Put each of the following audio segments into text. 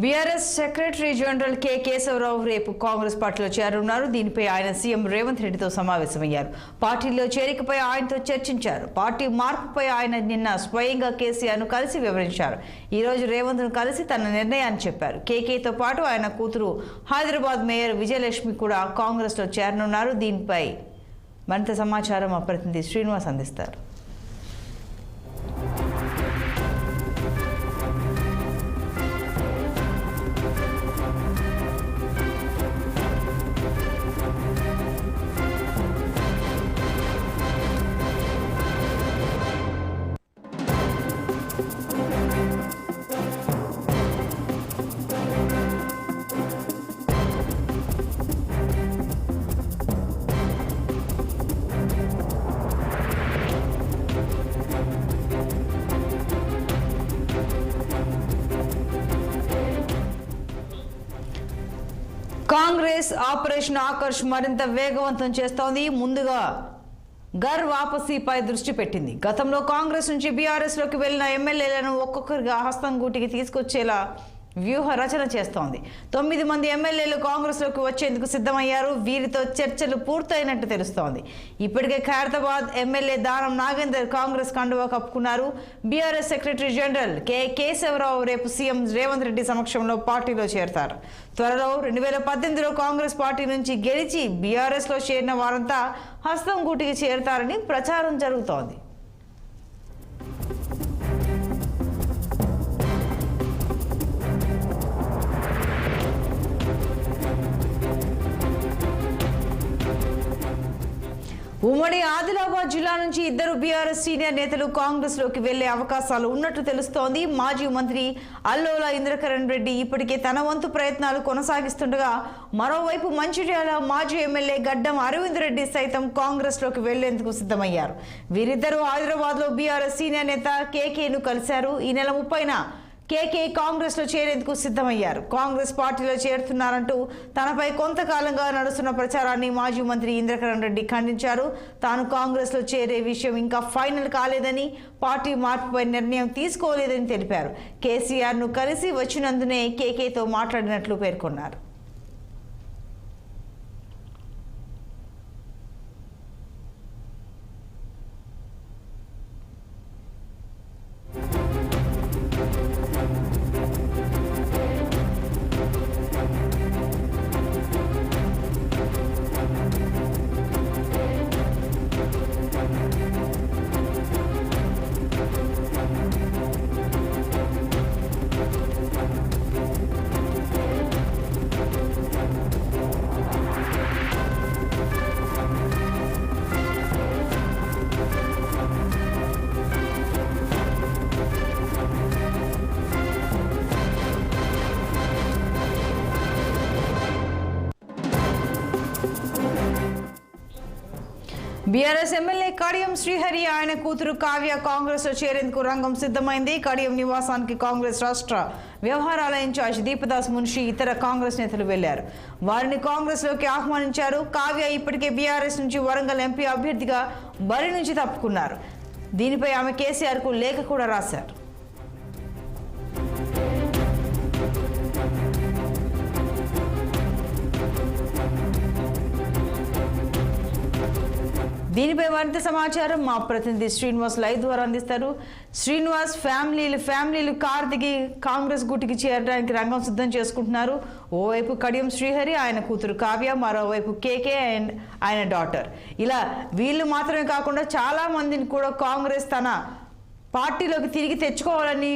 BRS secretary general K Keshava Rao రేపు కాంగ్రెస్ పార్టీలో చేరనున్నారు. దీనిపై ఆయన సీఎం రేవంత్ రెడ్డితో సమావేశమయ్యారు. పార్టీలో చేరికపై ఆయనతో చర్చించారు. పార్టీ మార్పుపై ఆయన నిన్న స్వయంగా కేసీఆర్ను కలిసి వివరించారు. ఈ రోజు రేవంత్ను కలిసి తన నిర్ణయాన్ని చెప్పారు. కేకేతో పాటు ఆయన కూతురు హైదరాబాద్ మేయర్ విజయలక్ష్మి కూడా కాంగ్రెస్లో చేరనున్నారు. దీనిపై మరింత సమాచారం మా ప్రతినిధి శ్రీనివాస్ అందిస్తారు. కాంగ్రెస్ ఆపరేషన్ ఆకర్ష్ మరింత వేగవంతం చేస్తోంది. ముందుగా గర్ వాపసీపై దృష్టి పెట్టింది. గతంలో కాంగ్రెస్ నుంచి బీఆర్ఎస్లోకి వెళ్ళిన ఎమ్మెల్యేలను ఒక్కొక్కరిగా హస్తం గూటికి తీసుకొచ్చేలా వ్యూహ రచన చేస్తోంది. తొమ్మిది మంది ఎమ్మెల్యేలు కాంగ్రెస్లోకి వచ్చేందుకు సిద్ధమయ్యారు. వీరితో చర్చలు పూర్తయినట్టు తెలుస్తోంది. ఇప్పటికే ఖైరతాబాద్ ఎమ్మెల్యే దానం నాగేందర్ కాంగ్రెస్ కండువా కప్పుకున్నారు. BRS secretary general K Keshava Rao రేపు సీఎం రేవంత్ రెడ్డి సమక్షంలో పార్టీలో చేరతారు. త్వరలో రెండు వేల పద్దెనిమిదిలో కాంగ్రెస్ పార్టీ నుంచి గెలిచి బీఆర్ఎస్లో చేరిన వారంతా హస్తం గూటికి చేరతారని ప్రచారం జరుగుతోంది. ఉమ్మడి ఆదిలాబాద్ జిల్లా నుంచి ఇద్దరు బీఆర్ఎస్ సీనియర్ నేతలు కాంగ్రెస్లోకి వెళ్ళే అవకాశాలు ఉన్నట్టు తెలుస్తోంది. మాజీ మంత్రి అల్లోల ఇంద్రకరణ్ రెడ్డి ఇప్పటికే తన వంతు ప్రయత్నాలు కొనసాగిస్తుండగా మరోవైపు మంచిర్యాల మాజీ ఎమ్మెల్యే గడ్డం అరవింద్ రెడ్డి సైతం కాంగ్రెస్లోకి వెళ్ళేందుకు సిద్ధమయ్యారు. వీరిద్దరూ హైదరాబాద్లో బీఆర్ఎస్ సీనియర్ నేత కేకేను కలిశారు. ఈ నెల ముప్పైన కేకే కాంగ్రెస్లో చేరేందుకు సిద్ధమయ్యారు. కాంగ్రెస్ పార్టీలో చేరుతున్నారంటూ తనపై కొంతకాలంగా నడుస్తున్న ప్రచారాన్ని మాజీ మంత్రి ఇంద్రకరణ్ రెడ్డి ఖండించారు. తాను కాంగ్రెస్లో చేరే విషయం ఇంకా ఫైనల్ కాలేదని పార్టీ మార్పుపై నిర్ణయం తీసుకోలేదని తెలిపారు. కేసీఆర్ను కలిసి వచ్చినందునే కేకేతో మాట్లాడినట్లు పేర్కొన్నారు. బీఆర్ఎస్ ఎమ్మెల్యే కడియం శ్రీహరి ఆయన కూతురు కావ్య కాంగ్రెస్లో చేరేందుకు రంగం సిద్ధమైంది. కడియం నివాసానికి కాంగ్రెస్ రాష్ట్ర వ్యవహారాల ఇన్ఛార్జ్ దీపదాస్ మున్షి ఇతర కాంగ్రెస్ నేతలు వెళ్ళారు. వారిని కాంగ్రెస్లోకి ఆహ్వానించారు. కావ్య ఇప్పటికే బీఆర్ఎస్ నుంచి వరంగల్ ఎంపీ అభ్యర్థిగా బరి నుంచి తప్పుకున్నారు. దీనిపై ఆమె కేసీఆర్కు లేఖ కూడా రాశారు. దీనిపై మరింత సమాచారం మా ప్రతినిధి శ్రీనివాస్ లైవ్ ద్వారా అందిస్తారు. శ్రీనివాస్ ఫ్యామిలీలు ఫ్యామిలీలు కార్తికి దిగి కాంగ్రెస్ గుటికి చేరడానికి రంగం సిద్ధం చేసుకుంటున్నారు. ఓవైపు కడియం శ్రీహరి ఆయన కూతురు కావ్య మరోవైపు కేకే అండ్ ఆయన డాటర్. ఇలా వీళ్ళు మాత్రమే కాకుండా చాలా మందిని కూడా కాంగ్రెస్ తన పార్టీలోకి తిరిగి తెచ్చుకోవాలని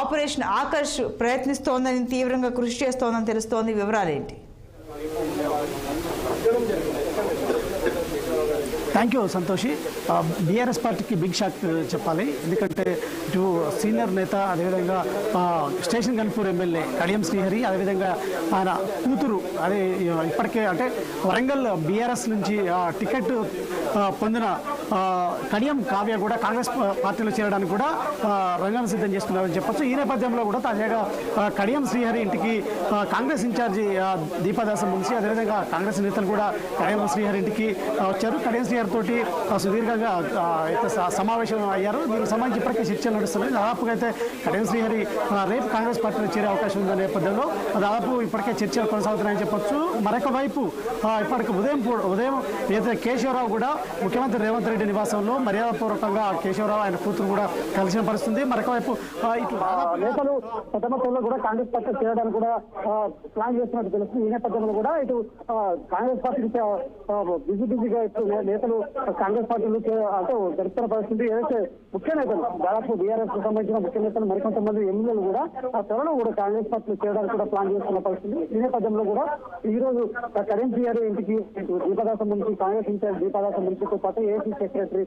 ఆపరేషన్ ఆకర్ష్ ప్రయత్నిస్తోందని తీవ్రంగా కృషి చేస్తోందని తెలుస్తోంది. వివరాలేంటి? థ్యాంక్ యూ సంతోషి బీఆర్ఎస్ పార్టీకి బిగ్ షాక్ చెప్పాలి. ఎందుకంటే ఇటు సీనియర్ నేత అదేవిధంగా స్టేషన్ గన్పూర్ ఎమ్మెల్యే కడియం శ్రీహరి అదేవిధంగా ఆయన కూతురు అదే ఇప్పటికే అంటే వరంగల్ బీఆర్ఎస్ నుంచి టికెట్ పొందిన కడియం కావ్య కూడా కాంగ్రెస్ పార్టీలో చేరడానికి కూడా రంగం సిద్ధం చేస్తున్నారని చెప్పొచ్చు. ఈ నేపథ్యంలో కూడా తాజాగా కడియం శ్రీహరి ఇంటికి కాంగ్రెస్ ఇన్ఛార్జి దీపాదాసం మున్సి అదేవిధంగా కాంగ్రెస్ నేతలు కూడా కడియం శ్రీహరి ఇంటికి వచ్చారు. కడియం శ్రీహరి తోటి సుదీర్ఘంగా అయితే సమావేశం అయ్యారు. దీనికి సంబంధించి ఇప్పటికే చర్చలు నడుస్తున్నాయి. దాదాపుగా అయితే కడియం శ్రీహరి రేపు కాంగ్రెస్ పార్టీలో చేరే అవకాశం ఉందనే నేపథ్యంలో దాదాపు ఇప్పటికే చర్చలు కొనసాగుతున్నాయని చెప్పొచ్చు. మరొక వైపు ఇప్పటికి ఉదయం ఉదయం ఏదైతే కేశవరావు కూడా ముఖ్యమంత్రి రేవంత్ రెడ్డి నివాసంలో మర్యాదపూర్వకంగా కేశవరావు ఆయన కూతురు కూడా కలిసిన పరిస్థితుంది మరొక వైపు నేతలు ప్రథమత్వంలో కూడా కాంగ్రెస్ పార్టీ చేయడానికి కూడా ప్లాన్ చేస్తున్నట్టు తెలుస్తుంది. ఈ నేపథ్యంలో కూడా ఇటు కాంగ్రెస్ పార్టీ బిజీ బిజీగా ఇటు నేతలు కాంగ్రెస్ పార్టీలు అంటే జరుపుతున్న పరిస్థితి ఏదైతే ముఖ్య నేతలు దాదాపు బీఆర్ఎస్కు సంబంధించిన ముఖ్య నేతలు మరికొంతమంది ఎమ్మెల్యేలు కూడా ఆ త్వరలో కూడా కాంగ్రెస్ పార్టీలు చేయడానికి కూడా ప్లాన్ చేస్తున్న పరిస్థితి. ఈ నేపథ్యంలో కూడా ఈ రోజు కరెంట్ సిఆర్ ఇంటికి దీపదాస దీపదాసం నుంచి కాంగ్రెస్ ఇన్ఛార్జ్ దీపదాస నుంచితో పాటు ఏసీ సెక్రటరీ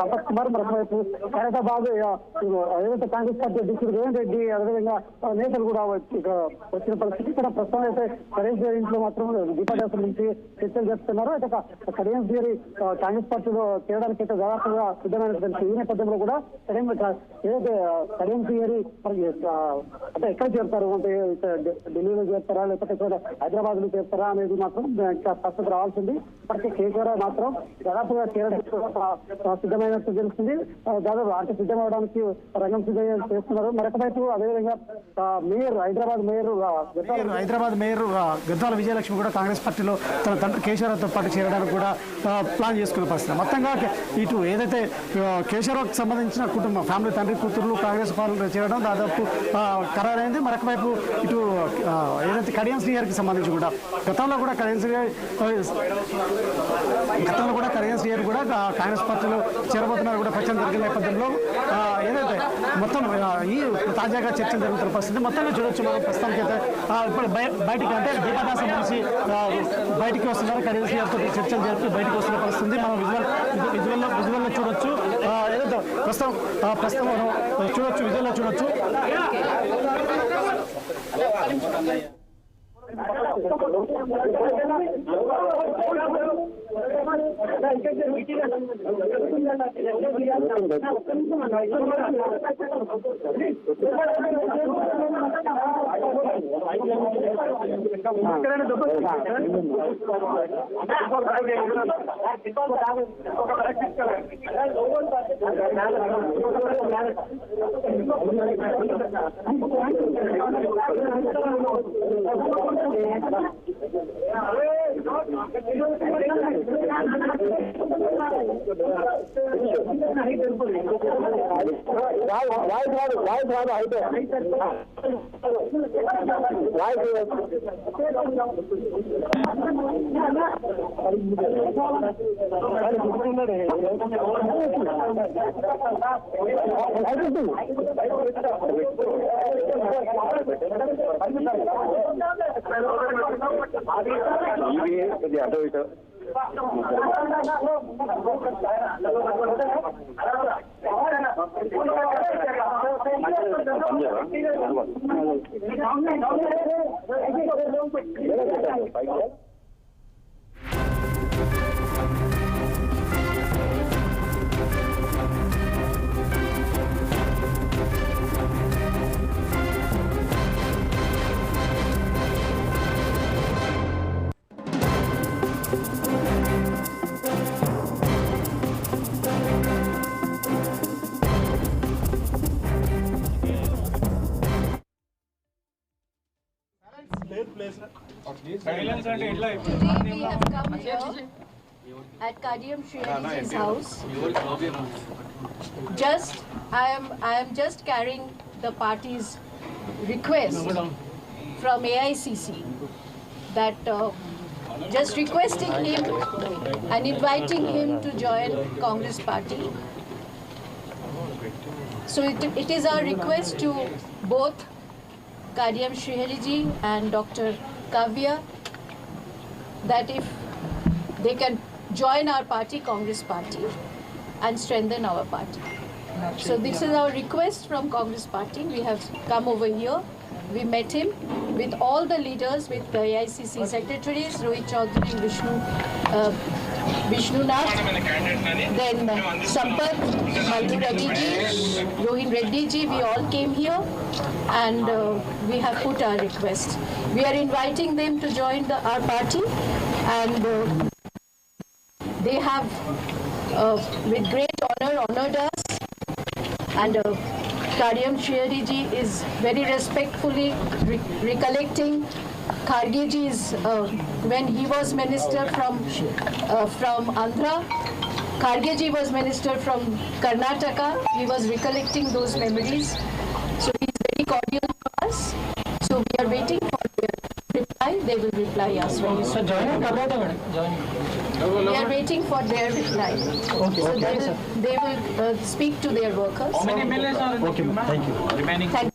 సంపత్ కుమార్ మరొకవైపు ఖైరతాబాద్ ఏదైతే కాంగ్రెస్ పార్టీ అధ్యక్షుడు రేవంత్ రెడ్డి అదేవిధంగా నేతలు కూడా వచ్చిన పరిస్థితి ఇక్కడ ప్రస్తుతం అయితే కరెంట్ సిఆర్ ఇంట్లో మాత్రం దీపదాస నుంచి చర్చలు జరుపుతున్నారు. అయితే కరెంట్ కరీం కాంగ్రెస్ పార్టీలో చేయడానికి అయితే దాదాపుగా సిద్ధమైన ఈ నేపథ్యంలో కూడా కరీం ఏదైతే సడన్ థియరీ అంటే ఎక్కడ చేరుతారు? అంటే ఢిల్లీలో చేరుతారా? లేకపోతే హైదరాబాద్లో చేరుతారా? అనేది మాత్రం స్పష్టత రావాల్సింది. ఇప్పటికే కేసీఆర్ మాత్రం దాదాపుగా చేరడానికి కూడా సిద్ధమైనట్టు తెలుస్తుంది. దాదాపు అంటే సిద్ధమవడానికి రంగం సిద్ధం చేస్తున్నారు. మరొక వైపు అదేవిధంగా mayor Hyderabad mayor Hyderabad mayor Gadwal Vijayalakshmi కూడా కాంగ్రెస్ పార్టీలో తన తండ్రి కేశవరావుతో పాటు చేరడానికి కూడా ప్లాన్ చేసుకున్న పరిస్థితి. మొత్తంగా ఇటు ఏదైతే ఆ, సంబంధించిన కుటుంబం ఫ్యామిలీ తండ్రి కూతుర్లు కాంగ్రెస్ పాలన చేరడం దాదాపు ఖరారైంది. మరొక వైపు ఇటు ఏదైతే కడియం శ్రీహరికి సంబంధించి కూడా గతంలో కూడా కడియం శ్రీ గతంలో కూడా కడియం శ్రీహరి కూడా కాంగ్రెస్ పార్టీలో చేరబోతున్నారు కూడా ప్రచారం జరిగిన నేపథ్యంలో. ఏదైతే మొత్తం ఈ తాజాగా చర్చ జరుగుతున్న పరిస్థితి మొత్తంగా చూడొచ్చు మనం. ప్రస్తుతానికి అయితే ఇప్పుడు బయటికి అంటే దీపదాసం నుంచి బయటికి వస్తున్నారు. కడియం శ్రీహరితో చర్చలు జరిపి బయటకు వస్తున్న పరిస్థితి మనం విజువల్ విజువల్లో విజువల్లో చూడొచ్చు. ప్రస్తుతం ఆ, ప్రస్తుతం మనం చూడొచ్చు విజువల్లో చూడొచ్చు ఇక్కడ வாய்ஸ் வாய்ஸ் வாய்ஸ் வாய்ஸ் ஆயிட்டு வாய்ஸ் ఇవి కొద్దిగా అటు ఇటు Today we have come here at Kadiyam Shriyaji's house. Just, I am, I am just carrying the party's request from AICC that uh, just requesting him and inviting him to join Congress party. So it, it is our request to both Kadiyam Srihariji and Dr. Kavya that if they can join our party, Congress party, and strengthen our party. So this is our request from Congress party. We have come over here. We met him with all the leaders, with the AICC secretaries, Rohit Chaudhary, Vishnu, uh, Vishnu Nath, then Sampath, Mallu Ravi ji, Rohin Reddy ji, we all came here and uh, we have put our request. We are inviting them to join the, our party and uh, they have uh, with great honor honored us and uh, Karyam ji is very respectfully re- recollecting Kargeji's, uh, when he was minister from, uh, from Andhra, Kargeji was minister from Karnataka. He was recollecting those memories. So he is very cordial to us. So we are waiting for their reply. They will reply us very soon. We are waiting for their reply. Okay, so okay, they will, they will uh, speak to their workers. How many millions are in okay, Thank you. Remaining. Thank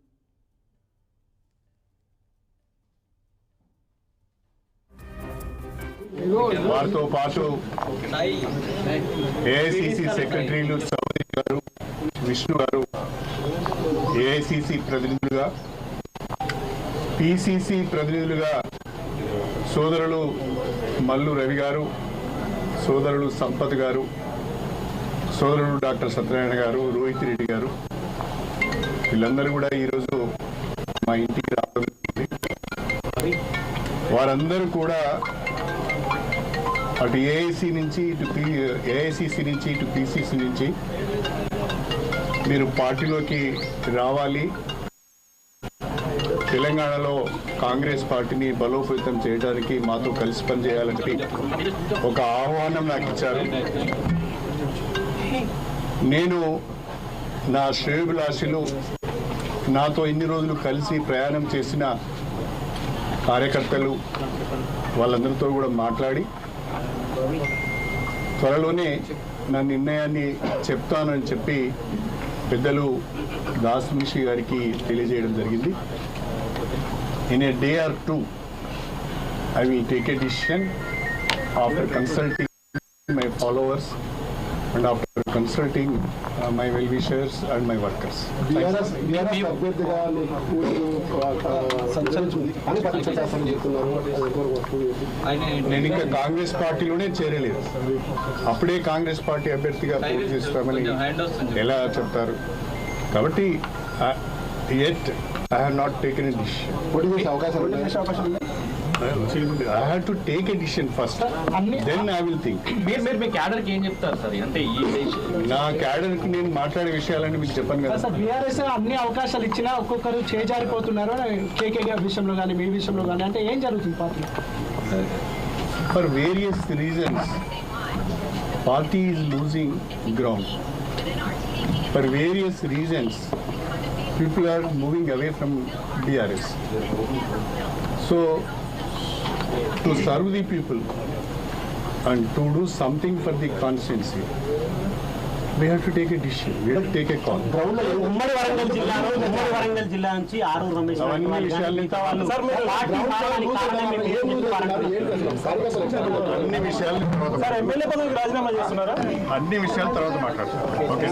వారితో పాటు AICC సెక్రటరీలు చౌదరి గారు విష్ణు గారు AICC ప్రతినిధులుగా PCC ప్రతినిధులుగా సోదరులు మల్లు రవి గారు సోదరులు సంపత్ గారు సోదరుడు డాక్టర్ సత్యనారాయణ గారు రోహిత్ రెడ్డి గారు. వీళ్ళందరూ కూడా ఈరోజు మా ఇంటికి రావడం. వారందరూ కూడా అటు ఏఐసి నుంచి ఇటు పి ఏఐసిసి నుంచి ఇటు పిసిసి నుంచి మీరు పార్టీలోకి రావాలి. తెలంగాణలో కాంగ్రెస్ పార్టీని బలోపేతం చేయడానికి మాతో కలిసి పనిచేయాలని ఒక ఆహ్వానం నాకు ఇచ్చారు. నేను నా శ్రేయోభిలాషులు నాతో ఇన్ని రోజులు కలిసి ప్రయాణం చేసిన కార్యకర్తలు వాళ్ళందరితో కూడా మాట్లాడి త్వరలోనే నా నిర్ణయాన్ని చెప్తానని చెప్పి పెద్దలు దాస్ మున్షి గారికి తెలియజేయడం జరిగింది. In a day or two I will take a decision after consulting my followers and after consulting uh, my well-wishers and my workers. BRS BRS అభ్యర్థిగా మీకు అని ప్రతిష్టాపన చేస్తున్నారు నేను ఇంకా కాంగ్రెస్ పార్టీలోనే చేరలేదు. అప్పుడే కాంగ్రెస్ పార్టీ అభ్యర్థిగా పోటీ చేస్తామని ఎలా చెప్తారు? కాబట్టి at I have not taken a decision అవకాశం? I have to take a decision first then I will think మీరు మీరు మీ క్యాడర్కి ఏం చెప్తారు సార్? అంటే ఈ నా క్యాడర్కి నేను మాట్లాడే విషయాలన్నీ మీకు చెప్పాను కదా. సార్ బీఆర్ఎస్ అన్ని అవకాశాలు ఇచ్చినా ఒక్కొక్కరు చేజారిపోతున్నారు కేకే విషయంలో కానీ మీ విషయంలో కానీ అంటే ఏం జరుగుతుంది party? For various reasons party is losing ground. For various reasons people are moving away from brs so to serve the people and to do something for the constituency we have to take a decision. We have to take a call. ఉమ్మడి వరంగల్ జిల్లాలో ఉమ్మడి వరంగల్ జిల్లా నుంచి ఆరు రమేష్ అవన్నీ విషయాల్ని? అన్ని విషయాలు సార్ ఎమ్మెల్యే పదవికి రాజీనామా చేస్తున్నారా? అన్ని విషయాలు తర్వాత మాట్లాడతాం. ఓకే?